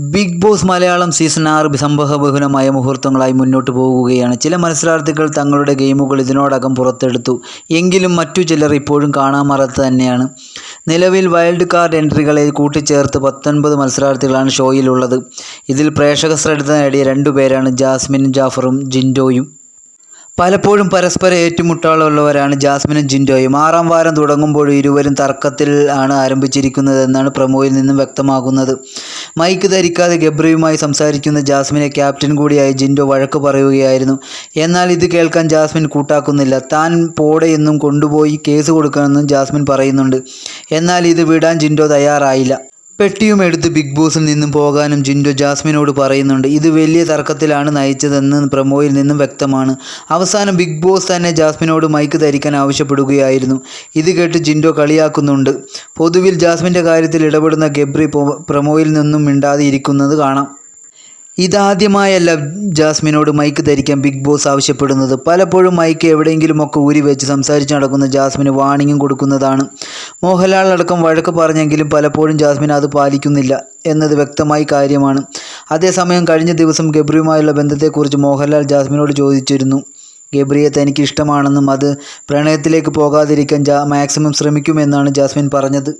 Big boss Malayalam season ആറ് സംഭവബഹുലമായ മുഹൂർത്തങ്ങളായി മുന്നോട്ട് പോകുകയാണ്. ചില മത്സരാർത്ഥികൾ തങ്ങളുടെ ഗെയിമുകൾ ഇതിനോടകം പുറത്തെടുത്തു. എങ്കിലും മറ്റു ചിലർ ഇപ്പോഴും കാണാമറത്ത് തന്നെയാണ്. നിലവിൽ വൈൽഡ് കാർഡ് എൻട്രികളെ കൂട്ടിച്ചേർത്ത് പത്തൊൻപത് മത്സരാർത്ഥികളാണ് ഷോയിലുള്ളത്. ഇതിൽ പ്രേക്ഷക ശ്രദ്ധ നേടിയ രണ്ടുപേരാണ് ജാസ്മിനും ജാഫറും ജിൻഡോയും. പലപ്പോഴും പരസ്പരം ഏറ്റുമുട്ടാളുള്ളവരാണ് ജാസ്മിനും ജിൻഡോയും. ആറാം വാരം തുടങ്ങുമ്പോൾ ഇരുവരും തർക്കത്തിൽ ആണ് ആരംഭിച്ചിരിക്കുന്നതെന്നാണ് പ്രമോയിൽ നിന്നും വ്യക്തമാകുന്നത്. മൈക്ക് ധരിക്കാതെ ഗബ്രിയുമായി സംസാരിക്കുന്ന ജാസ്മിനെ ക്യാപ്റ്റൻ കൂടിയായി ജിൻഡോ വഴക്ക് പറയുകയായിരുന്നു. എന്നാൽ ഇത് കേൾക്കാൻ ജാസ്മിൻ കൂട്ടാക്കുന്നില്ല. താൻ പോടെയെന്നും കൊണ്ടുപോയി കേസ് കൊടുക്കണമെന്നും ജാസ്മിൻ പറയുന്നുണ്ട്. എന്നാൽ ഇത് വിടാൻ ജിൻഡോ തയ്യാറായില്ല. പെട്ടിയും എടുത്ത് ബിഗ് ബോസിൽ നിന്നും പോകാനും ജിൻഡോ ജാസ്മിനോട് പറയുന്നുണ്ട് ഇത് വലിയ തർക്കത്തിലാണ് നയിച്ചതെന്ന് പ്രമോയിൽ നിന്നും വ്യക്തമാണ്. അവസാനം ബിഗ് ബോസ് തന്നെ ജാസ്മിനോട് മൈക്ക് ധരിക്കാൻ ആവശ്യപ്പെടുകയായിരുന്നു. ഇത് കേട്ട് ജിൻഡോ കളിയാക്കുന്നുണ്ട്. പൊതുവിൽ ജാസ്മിന്റെ കാര്യത്തിൽ ഇടപെടുന്ന ഗബ്രി പ്രമോയിൽ നിന്നും മിണ്ടാതെ ഇരിക്കുന്നത് കാണാം. ഇതാദ്യമായല്ല ജാസ്മിനോട് മൈക്ക് ധരിക്കാൻ ബിഗ് ബോസ് ആവശ്യപ്പെടുന്നത്. പലപ്പോഴും മൈക്ക് എവിടെയെങ്കിലുമൊക്കെ ഊരി വെച്ച് സംസാരിച്ച് നടക്കുന്ന ജാസ്മിന് വാണിംഗും കൊടുക്കുന്നതാണ്. മോഹൻലാൽ അടക്കം വഴക്ക് പറഞ്ഞെങ്കിലും പലപ്പോഴും ജാസ്മിൻ അത് പാലിക്കുന്നില്ല എന്നത് വ്യക്തമായി കാര്യമാണ്. അതേസമയം കഴിഞ്ഞ ദിവസം ഗബ്രിയുമായുള്ള ബന്ധത്തെക്കുറിച്ച് മോഹൻലാൽ ജാസ്മിനോട് ചോദിച്ചിരുന്നു. ഗബ്രിയെ തനിക്ക് ഇഷ്ടമാണെന്നും അത് പ്രണയത്തിലേക്ക് പോകാതിരിക്കാൻ മാക്സിമം ശ്രമിക്കുമെന്നാണ് ജാസ്മിൻ പറഞ്ഞത്.